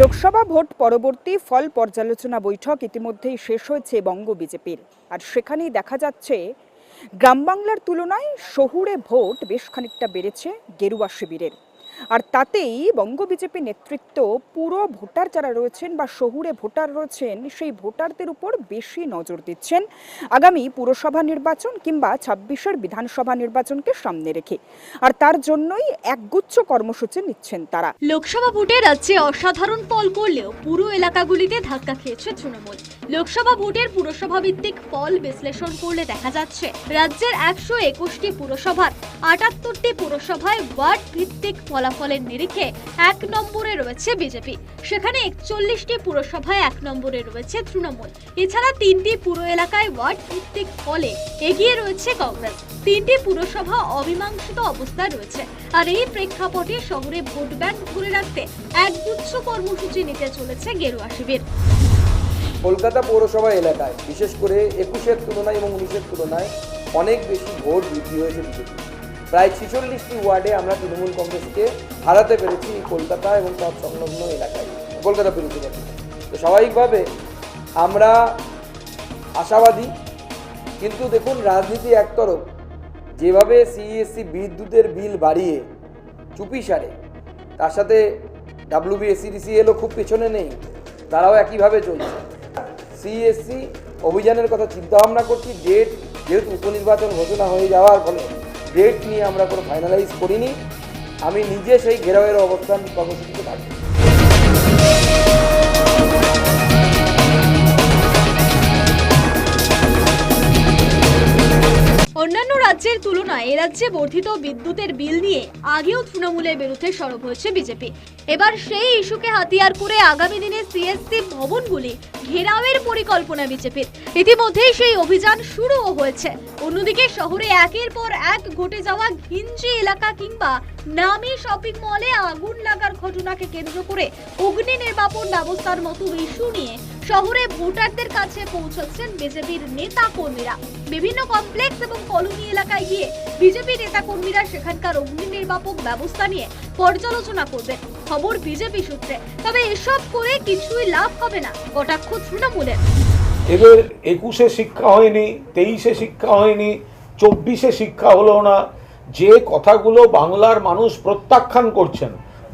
Lok Sabha vote পরবর্তী ফল পর্যালোচনা বৈঠক ইতিমধ্যেই শেষ হয়েছে বঙ্গ বিজেপির। আর সেখানেই দেখা যাচ্ছে, গ্রাম বাংলার তুলনায় শহুরে ভোট বেশ খানিকটা বেড়েছে গেরুয়া শিবিরের। আর তাতেই বঙ্গ বিজেপি নেতৃত্ব পুরো ভোটার যারা রয়েছেন বা শহুরে ভোটার রয়েছেন, সেই ভোটারদের উপর বেশি নজর দিচ্ছেন আগামী পুরসভা নির্বাচন কিংবা ছাব্বিশের বিধানসভা নির্বাচনকে সামনে রেখে। আর তার জন্যই একগুচ্ছ কর্মসূচি নিচ্ছেন তারা। লোকসভা ভোটে রাজ্যে অসাধারণ ফল করলেও পুরো এলাকাগুলিতে ধাক্কা খেয়েছে তৃণমূল। লোকসভা ভোটের পুরসভা ভিত্তিক ফল বিশ্লেষণ করলে দেখা যাচ্ছে, রাজ্যের একশো একুশটি পুরসভার আটাত্তরটি পুরসভায় ওয়ার্ড ভিত্তিক ফলাফলের নিরিখে এক নম্বরে রয়েছে বিজেপি। সেখানে একচল্লিশটি পুরসভায় এক নম্বরে রয়েছে তৃণমূল। এছাড়া তিনটি পুর এলাকায় ওয়ার্ড ভিত্তিক ফলে এগিয়ে রয়েছে কংগ্রেস। তিনটি পুরসভা অমীমাংসিত অবস্থায় রয়েছে। আর এই প্রেক্ষাপটে শহরে ভোট ব্যাংক ধরে রাখতে একগুচ্ছ কর্মসূচি নিতে চলেছে গেরুয়া শিবির। কলকাতা পৌরসভা এলাকায় বিশেষ করে একুশের তুলনায় এবং উনিশের তুলনায় অনেক বেশি ভোট বৃদ্ধি হয়েছে বিজেপি প্রায় ছেচল্লিশটি ওয়ার্ডে আমরা তৃণমূল কংগ্রেসকে হারাতে পেরেছি কলকাতা এবং তার সংলগ্ন এলাকায়, কলকাতা প্রিন্সিপালি তো স্বাভাবিকভাবে আমরা আশাবাদী, কিন্তু দেখুন রাজনীতি একতরফ। যেভাবে সিইএসসি বিদ্যুতের বিল বাড়িয়ে চুপি সারে, তার সাথে ডাব্লিউবিএসসিডিসি এলো খুব পেছনে নেই, তারাও একইভাবে চলছে। সিএসসি অভিযানের কথা চিন্তা ভাবনা করছি, ডেট যেহেতু উপনির্বাচন ঘোষণা হয়ে যাওয়ার ফলে। ডেট নিয়ে আমরা কোনো ফাইনালাইজ করিনি। আমি নিজে সেই ঘেরাওয়ের অবস্থান কর্মসূচিতে থাকব রাজ্যের তুলনায় এ রাজ্যে বর্ধিত বিদ্যুতের বিল নিয়ে আগেও তৃণমূলের বিরুদ্ধে সরব হয়েছে বিজেপি। এবার সেই ইস্যুকে হাতিয়ার করে আগামী দিনে সিএসসি ভবনগুলি ঘেরাওয়ের পরিকল্পনা বিজেপির। ইতিমধ্যেই সেই অভিযান শুরুও হয়েছে। অন্যদিকে শহরে একের পর এক ঘটে যাওয়া ঘিঞ্জি এলাকা কিংবা নামী শপিং মলে আগুন লাগার ঘটনাকে কেন্দ্র করে অগ্নি নির্বাপন ব্যবস্থার মতো ইস্যু নিয়ে শহরে ভোটারদের কাছে পৌঁছচ্ছেন বিজেপির নেতা কর্মীরা। বিভিন্ন কমপ্লেক্স এবং কলোনি এলাকায় গিয়ে বিজেপি নেতা কর্মীরা সেখানকার অগ্নি নির্বাপক ব্যবস্থা নিয়ে পর্যালোচনা করবেন। খবর বিজেপি সূত্রে। তবে এসব করে কিছুই লাভ হবে না, কটাক্ষ তৃণমূলের। এদের একুশে শিক্ষা হয়নি, তেইশে শিক্ষা হয়নি, চব্বিশে শিক্ষা হলো না। যে কথাগুলো বাংলার মানুষ প্রত্যাখ্যান করছেন,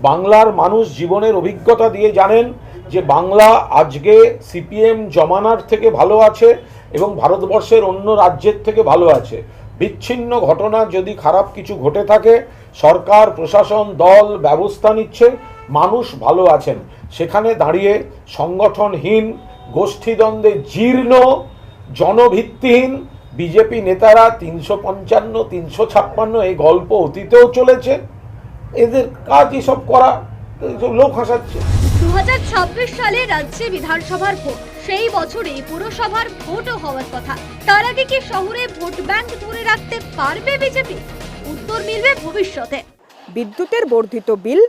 বাংলার মানুষ জীবনের অভিজ্ঞতা দিয়ে জানেন যে বাংলা আজকে সিপিএম জমানার থেকে ভালো আছে এবং ভারতবর্ষের অন্য রাজ্যের থেকে ভালো আছে। বিচ্ছিন্ন ঘটনা যদি খারাপ কিছু ঘটে থাকে, সরকার, প্রশাসন, দল ব্যবস্থা নিচ্ছে, মানুষ ভালো আছেন। সেখানে দাঁড়িয়ে সংগঠনহীন, গোষ্ঠীদ্বন্দ্বে জীর্ণ, জনভিত্তিহীন বিজেপি নেতারা তিনশো পঞ্চান্ন, তিনশো ছাপ্পান্ন এই গল্প অতীতেও চলেছে। এদের কাজ এসব করা লোক হাসাচ্ছে। দু হাজার ছাব্বিশ সালে রাজ্যে বিধানসভার ভোট। সেই বছরে পুরসভার ভোটও হওয়ার কথা। তার আগে কি শহরে ভোট ব্যাংক ধরে রাখতে পারবে বিজেপি? উত্তর মিলবে ভবিষ্যতে। বিদ্যুতের বর্ধিত বিল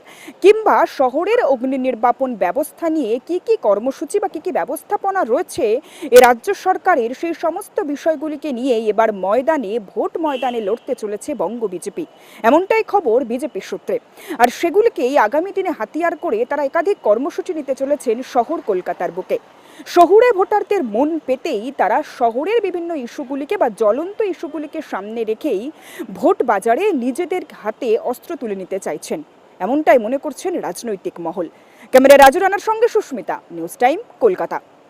কিংবা শহরের অগ্নি নির্বাপন ব্যবস্থা নিয়ে কি কি কর্মসূচি বা কি কি ব্যবস্থাপনা রয়েছে এ রাজ্য সরকারের, সেই সমস্ত বিষয়গুলিকে নিয়ে এবার ময়দানে, ভোট ময়দানে লড়তে চলেছে বঙ্গ বিজেপি। এমনটাই খবর বিজেপি সূত্রে। আর সেগুলিকেই আগামী দিনে হাতিয়ার করে তারা একাধিক কর্মসূচি নিতে চলেছেন শহর কলকাতার বুকে। শহুরে ভোটারদের মন পেতেই তারা শহরের বিভিন্ন ইস্যুগুলিকে বা জ্বলন্ত ইস্যুগুলিকে সামনে রেখেই ভোট বাজারে নিজেদের হাতে অস্ত্র তুলে নিতে চাইছেন। এমনটাই মনে করছেন রাজনৈতিক মহল। ক্যামেরা রাজু রানার সঙ্গে সুস্মিতা, নিউজ টাইম, কলকাতা।